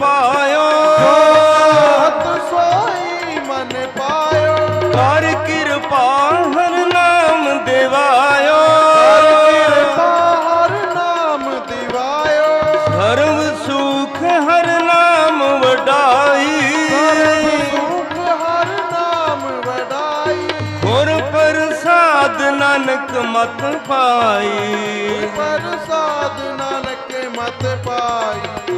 ਪਾਇਓ। ਸੋਈ ਮਨ ਪਾਇਓ। ਕਰ ਕਿਰਪਾ ਹਰ ਨਾਮ ਦੇਵਾਇਓ। ਕਿਰਪਾ ਹਰ ਨਾਮ ਦਿਵਾਇਓ। ਸਰਬ ਸੁਖ ਹਰ ਨਾਮ ਵਡਾਈ। ਸੁਖ ਹਰ ਨਾਮ ਵਡਾਈ। ਗੁਰ ਪ੍ਰਸਾਦ ਨਾਨਕ ਮਤ ਪਾਈ। ਪ੍ਰਸਾਦ ਨਾਨਕ ਮਤ ਪਾਈ।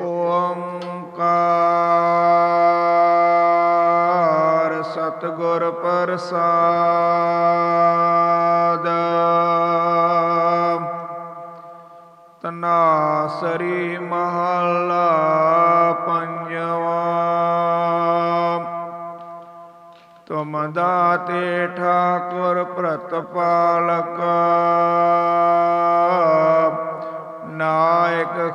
ਓੰਕਾਰ ਸਤਿਗੁਰ ਪ੍ਰਸਾਦ ਤਨਾਸਰੀ ਮਹੱਲਾ ਪੰਜਵਾ ਤੁਮ ਦਾਤੇ ਠਾਕੁਰ ਪ੍ਰਤਪਾਲਕ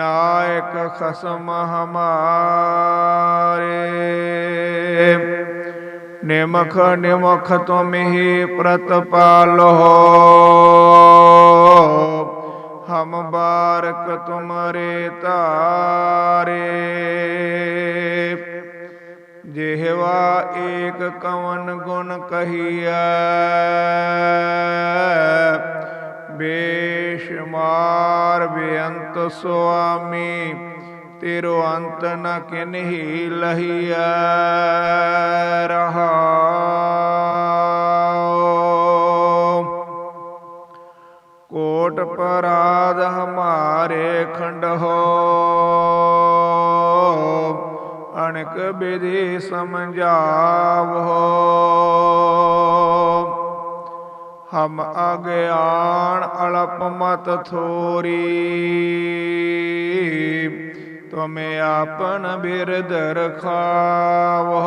ਨਾਇਕ ਖਸਮ ਹਮਾਰੇ। ਨਿਮਖ ਨਿਮਖ ਤੁਮ ਹੀ ਪ੍ਰਤਪਾਲ। ਹੋ ਹਮ ਬਾਰਕ ਤੁਮਰੇ ਤਾਰੇ। ਜਿਹਵਾ ਏਕ ਕਵਨ ਗੁਣ ਕਹੀਐ। ਬੇਸ਼ਮਾਰ ਬੇਅੰਤ ਸੁਆਮੀ, ਤੇਰੋ ਅੰਤ ਨ ਕਿਨਹੀ ਲਹੀਐ ਰਹਾਉ। ਕੋਟ ਪਰਾਧ ਹਮਾਰੇ ਖੰਡ ਹੋ, ਅਣਕ ਵਿਧੀ ਸਮਝਾਵੋ ਹਮ ਅਗਿਆਨ ਅਲਪ ਮਤ ਥੋਰੀ। ਤੁਮੇ ਆਪਨ ਬਿਰਧ ਰਖਾਵੋ।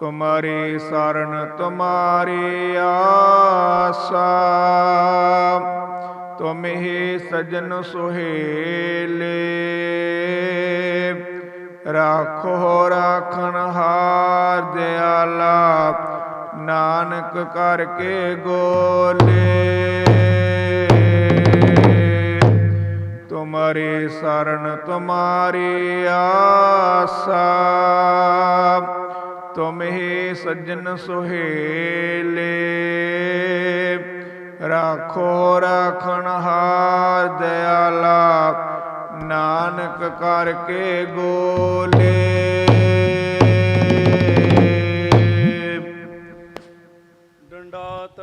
ਤੁਮਾਰੀ ਸਰਣ ਤੁਮਾਰੀ ਆਸਾ। ਤੁਮ ਹੀ ਸਜਨ ਸੁਹੇਲੇ। ਰਾਖੋ ਰਾਖਣ ਹਾਰ ਦਿਆਲਾ। ਨਾਨਕ ਕਰਕੇ ਗੋਲੇ। ਤੁਮਾਰੀ ਸ਼ਰਨ ਤੁਮਾਰੀ ਆਸਾ। ਤੁਮ ਹੀ ਸੱਜਣ ਸੁਹੇਲੇ। ਰਾਖੋ ਰਾਖਣ ਹਾਰ ਦਿਆਲਾ। ਨਾਨਕ ਕਰਕੇ ਗੋਲੇ।